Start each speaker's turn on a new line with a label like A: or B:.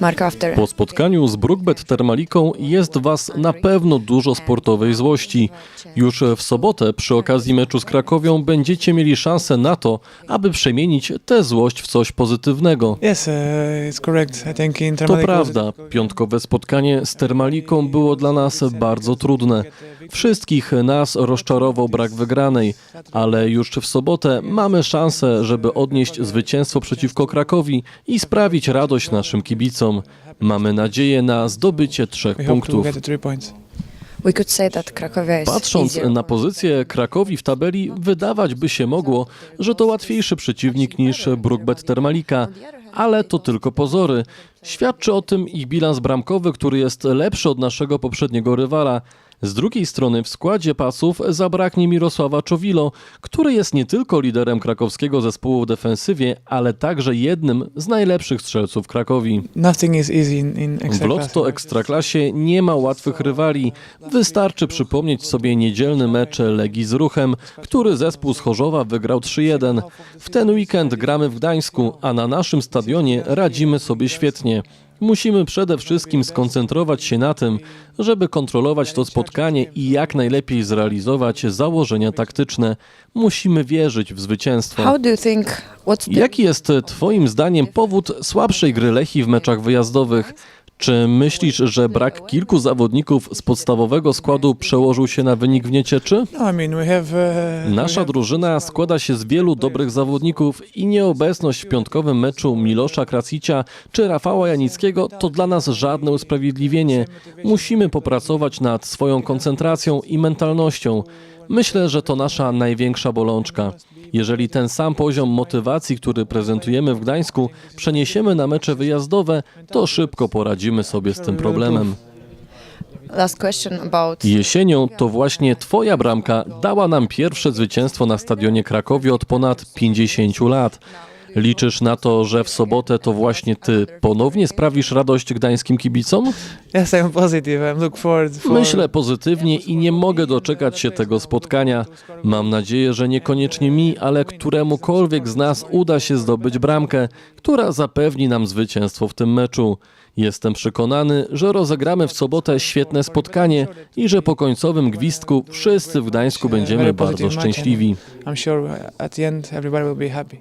A: Mark after.
B: Po spotkaniu z Brookbet Termaliką jest Was na pewno dużo sportowej złości. Już w sobotę przy okazji meczu z Krakowią będziecie mieli szansę na to, aby przemienić tę złość w coś pozytywnego.
C: Uh,
B: To prawda, piątkowe spotkanie z Termaliką było dla nas bardzo trudne. Wszystkich nas rozczarował brak wygranej, ale już w sobotę mamy szansę, żeby odnieść zwycięstwo przeciwko Krakowi i sprawić radość naszym kibicom. Mamy nadzieję na zdobycie trzech punktów. Patrząc na pozycję Krakowi w tabeli, wydawać by się mogło, że to łatwiejszy przeciwnik niż Brookbet Termalika, ale to tylko pozory. Świadczy o tym ich bilans bramkowy, który jest lepszy od naszego poprzedniego rywala. Z drugiej strony w składzie pasów zabraknie Mirosława Czowilo, który jest nie tylko liderem krakowskiego zespołu w defensywie, ale także jednym z najlepszych strzelców Krakowi. W. Lotto Ekstraklasie nie ma łatwych rywali. Wystarczy przypomnieć sobie niedzielny mecz Legii z Ruchem, który zespół z Chorzowa wygrał 3-1. W ten weekend gramy w Gdańsku, a na naszym stadionie radzimy sobie świetnie. Musimy przede wszystkim skoncentrować się na tym, żeby kontrolować to spotkanie i jak najlepiej zrealizować założenia taktyczne. Musimy wierzyć w zwycięstwo. Jaki jest e, Twoim zdaniem powód słabszej gry Lechii w meczach wyjazdowych? Czy myślisz, że brak kilku zawodników z podstawowego składu przełożył się na wynik w niecieczy?
C: No, we
B: Nasza drużyna składa się z wielu dobrych zawodników i nieobecność w piątkowym meczu Milosza Krasicia czy Rafała Janickiego to dla nas żadne usprawiedliwienie. Musimy popracować nad swoją koncentracją i mentalnością. Myślę, że to nasza największa bolączka. Jeżeli ten sam poziom motywacji, który prezentujemy w Gdańsku, przeniesiemy na mecze wyjazdowe, to szybko poradzimy sobie z tym problemem. Jesienią to właśnie Twoja bramka dała nam pierwsze zwycięstwo na stadionie Krakowie od ponad 50 lat. Liczysz na to, że w sobotę to właśnie Ty ponownie sprawisz radość gdańskim kibicom? Myślę pozytywnie i nie mogę doczekać się tego spotkania. Mam nadzieję, że niekoniecznie mi, ale któremukolwiek z nas uda się zdobyć bramkę, która zapewni nam zwycięstwo w tym meczu. Jestem przekonany, że rozegramy w sobotę świetne spotkanie i że po końcowym gwizdku wszyscy w Gdańsku będziemy bardzo szczęśliwi.
C: I'm sure at the end everybody will be happy.